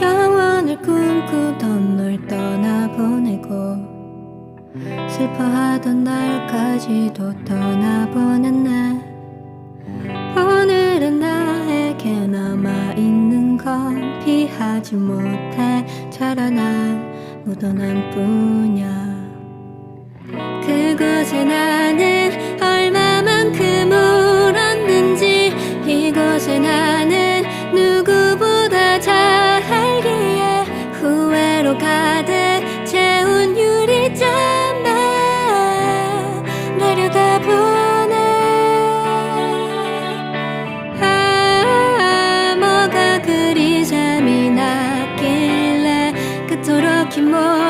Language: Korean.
영원을 꿈꾸던 널 떠나보내고 슬퍼하던 날까지도 떠나보낸 날. 오늘은 나에게 남아있는 건 피하지 못해 자라난 묻어난 뿐이야. 그곳에 나 kim var?